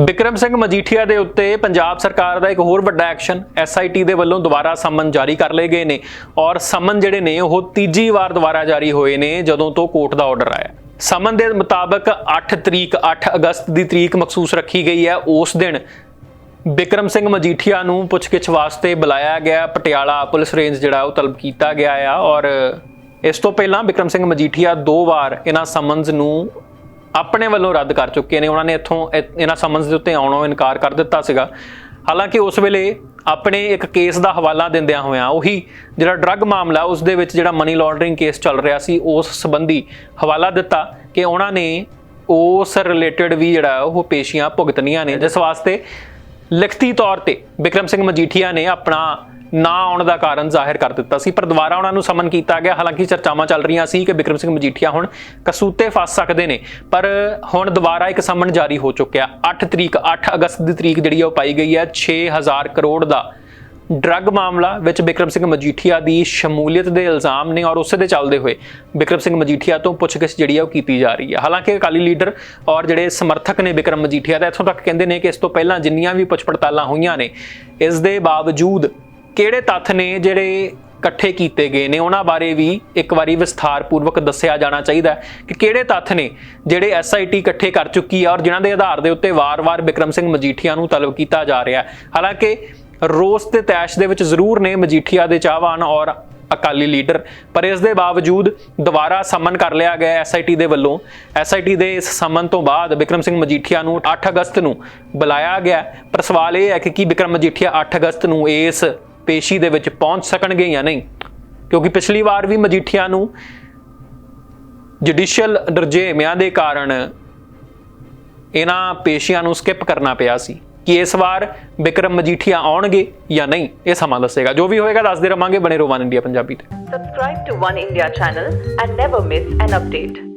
ਬਿਕਰਮ ਸਿੰਘ ਮਜੀਠੀਆ ਦੇ ਉੱਤੇ ਪੰਜਾਬ ਸਰਕਾਰ ਦਾ ਇੱਕ ਹੋਰ ਵੱਡਾ ਐਕਸ਼ਨ ਐਸਆਈਟੀ ਦੇ ਵੱਲੋਂ ਦੁਬਾਰਾ ਸਮਨ ਜਾਰੀ ਕਰ ਲਏ ਗਏ ਨੇ ਔਰ ਸਮਨ ਜਿਹੜੇ ਨੇ ਉਹ ਤੀਜੀ ਵਾਰ ਦੁਬਾਰਾ ਜਾਰੀ ਹੋਏ ਨੇ ਜਦੋਂ ਤੋਂ ਕੋਰਟ ਦਾ ਆਰਡਰ ਆਇਆ। ਸਮਨ ਦੇ ਮੁਤਾਬਕ 8 ਤਰੀਕ 8 ਅਗਸਤ ਦੀ ਤਰੀਕ ਮਖਸੂਸ ਰੱਖੀ ਗਈ ਹੈ। ਉਸ ਦਿਨ ਬਿਕਰਮ ਸਿੰਘ ਮਜੀਠੀਆ ਨੂੰ ਪੁੱਛਗਿੱਛ ਵਾਸਤੇ ਬੁਲਾਇਆ ਗਿਆ। ਪਟਿਆਲਾ ਪੁਲਿਸ ਰੇਂਜ ਜਿਹੜਾ ਉਹ ਤਲਬ ਕੀਤਾ ਗਿਆ ਆ ਔਰ ਇਸ ਤੋਂ ਪਹਿਲਾਂ ਬਿਕਰਮ ਸਿੰਘ ਮਜੀਠੀਆ ਦੋ ਵਾਰ ਇਹਨਾਂ ਸਮਨਸ ਨੂੰ ਆਪਣੇ ਵੱਲੋਂ ਰੱਦ ਕਰ ਚੁੱਕੇ ਨੇ। ਉਹਨਾਂ ਨੇ ਇੱਥੋਂ ਇ- ਇਹਨਾਂ ਸਮਨਸ ਦੇ ਉੱਤੇ ਆਉਣੋਂ ਇਨਕਾਰ ਕਰ ਦਿੱਤਾ ਸੀਗਾ। ਹਾਲਾਂਕਿ ਉਸ ਵੇਲੇ ਆਪਣੇ ਇੱਕ ਕੇਸ ਦਾ ਹਵਾਲਾ ਦਿੰਦਿਆਂ ਹੋਇਆਂ ਉਹੀ ਜਿਹੜਾ ਡਰੱਗ ਮਾਮਲਾ, ਉਸ ਦੇ ਵਿੱਚ ਜਿਹੜਾ ਮਨੀ ਲਾਂਡਰਿੰਗ ਕੇਸ ਚੱਲ ਰਿਹਾ ਸੀ, ਉਸ ਸੰਬੰਧੀ ਹਵਾਲਾ ਦਿੱਤਾ ਕਿ ਉਹਨਾਂ ਨੇ ਉਸ ਰਿਲੇਟਡ ਵੀ ਜਿਹੜਾ ਉਹ ਪੇਸ਼ੀਆਂ ਭੁਗਤਣੀਆਂ ਨੇ। ਜਿਸ ਵਾਸਤੇ ਲਿਖਤੀ ਤੌਰ ਤੇ ਬਿਕਰਮ ਸਿੰਘ ਮਜੀਠੀਆ ਨੇ ਆਪਣਾ ਨਾ ਆਉਣ ਦਾ ਕਾਰਨ ਜ਼ਾਹਿਰ ਕਰ ਦਿੱਤਾ ਸੀ, ਪਰ ਦੁਬਾਰਾ ਉਹਨਾਂ ਨੂੰ ਸਮਨ ਕੀਤਾ ਗਿਆ। ਹਾਲਾਂਕਿ ਚਰਚਾਵਾਂ ਚੱਲ ਰਹੀਆਂ ਸੀ ਕਿ ਬਿਕਰਮ ਸਿੰਘ ਮਜੀਠੀਆ ਹੁਣ ਕਸੂਤੇ ਫਸ ਸਕਦੇ ਨੇ, ਪਰ ਹੁਣ ਦੁਬਾਰਾ ਇੱਕ ਸਮਨ ਜਾਰੀ ਹੋ ਚੁੱਕਿਆ। 8 ਤਰੀਕ 8 ਅਗਸਤ ਦੀ ਤਰੀਕ ਜਿਹੜੀ ਆ ਉਹ ਪਾਈ ਗਈ ਹੈ 6000 ਕਰੋੜ ਦਾ ਡਰੱਗ ਮਾਮਲਾ, ਵਿੱਚ ਬਿਕਰਮ ਸਿੰਘ ਮਜੀਠੀਆ ਦੀ ਸ਼ਮੂਲੀਅਤ ਦੇ ਇਲਜ਼ਾਮ ਨੇ ਔਰ ਉਸੇ ਦੇ ਚੱਲਦੇ ਹੋਏ ਬਿਕਰਮ ਸਿੰਘ ਮਜੀਠੀਆ ਤੋਂ ਪੁੱਛਗਿੱਛ ਜਿਹੜੀ ਆ ਉਹ ਕੀਤੀ ਜਾ ਰਹੀ ਹੈ। ਹਾਲਾਂਕਿ ਅਕਾਲੀ ਲੀਡਰ ਔਰ ਜਿਹੜੇ ਸਮਰਥਕ ਨੇ ਬਿਕਰਮ ਮਜੀਠੀਆ ਦਾ, ਇੱਥੋਂ ਤੱਕ ਕਹਿੰਦੇ ਨੇ ਕਿ ਇਸ ਤੋਂ ਪਹਿਲਾਂ ਜਿੰਨੀਆਂ ਵੀ ਪੁੱਛ ਪੜਤਾਲਾਂ ਹੋਈਆਂ ਨੇ, ਇਸ ਦੇ ਬਾਵਜੂਦ ਕਿਹੜੇ ਤੱਥ ਨੇ ਜਿਹੜੇ ਇਕੱਠੇ ਕੀਤੇ ਗਏ ਨੇ? ਉਹਨਾਂ ਬਾਰੇ ਵੀ ਇੱਕ ਵਾਰੀ ਵਿਸਥਾਰਪੂਰਵਕ ਦੱਸਿਆ ਜਾਣਾ ਚਾਹੀਦਾ ਕਿ ਕਿਹੜੇ ਤੱਥ ਨੇ ਜਿਹੜੇ ਐਸਆਈਟੀ ਇਕੱਠੇ ਕਰ ਚੁੱਕੀ ਹੈ ਔਰ ਜਿਨ੍ਹਾਂ ਦੇ ਆਧਾਰ ਦੇ ਉੱਤੇ ਵਾਰ-ਵਾਰ ਬਿਕਰਮ ਸਿੰਘ ਮਜੀਠੀਆ ਨੂੰ ਤਲਬ ਕੀਤਾ ਜਾ ਰਿਹਾ ਹੈ। ਹਾਲਾਂਕਿ ਰੋਸ ਤੇ ਤੈਸ਼ ਦੇ ਵਿੱਚ ਜ਼ਰੂਰ ਨੇ ਮਜੀਠੀਆ ਦੇ ਚਾਹਵਾਨ ਔਰ ਅਕਾਲੀ ਲੀਡਰ, ਪਰ ਇਸ ਦੇ ਬਾਵਜੂਦ ਦੁਬਾਰਾ ਸਮਨ ਕਰ ਲਿਆ ਗਿਆ ਐਸਆਈਟੀ ਦੇ ਵੱਲੋਂ। ਐਸਆਈਟੀ ਦੇ ਇਸ ਸਮਨ ਤੋਂ ਬਾਅਦ ਬਿਕਰਮ ਸਿੰਘ ਮਜੀਠੀਆ ਨੂੰ 8 ਅਗਸਤ ਨੂੰ ਬੁਲਾਇਆ ਗਿਆ ਪਰ ਸਵਾਲ ਇਹ ਹੈ ਕਿ ਕੀ ਬਿਕਰਮ ਮਜੀਠੀਆ 8 ਅਗਸਤ ਨੂੰ ਇਸ ਪੇਸ਼ੀ ਦੇ ਵਿੱਚ ਪਹੁੰਚ ਸਕਣਗੇ ਜਾਂ ਨਹੀਂ? ਕਿਉਂਕਿ ਪਿਛਲੀ ਵਾਰ ਵੀ ਮਜੀਠੀਆ ਨੂੰ ਜੁਡੀਸ਼ੀਅਲ ਦਰਜੇਮਿਆਂ ਦੇ ਕਾਰਨ ਇਹਨਾਂ ਪੇਸ਼ੀਆਂ ਨੂੰ ਸਕਿਪ ਕਰਨਾ ਪਿਆ ਸੀ ਕਿ ਇਸ ਵਾਰ ਬਿਕਰਮ ਮਜੀਠੀਆ ਆਉਣਗੇ ਜਾਂ ਨਹੀਂ? ਇਹ ਸਮਾਂ ਦੱਸੇਗਾ। ਜੋ ਵੀ ਹੋਏਗਾ, ਦੱਸਦੇ ਰਵਾਂਗੇ ਬਣੇ ਰੋਵਾਨ ਇੰਡੀਆ ਪੰਜਾਬੀ ਤੇ। Subscribe to One India channel and never miss an update.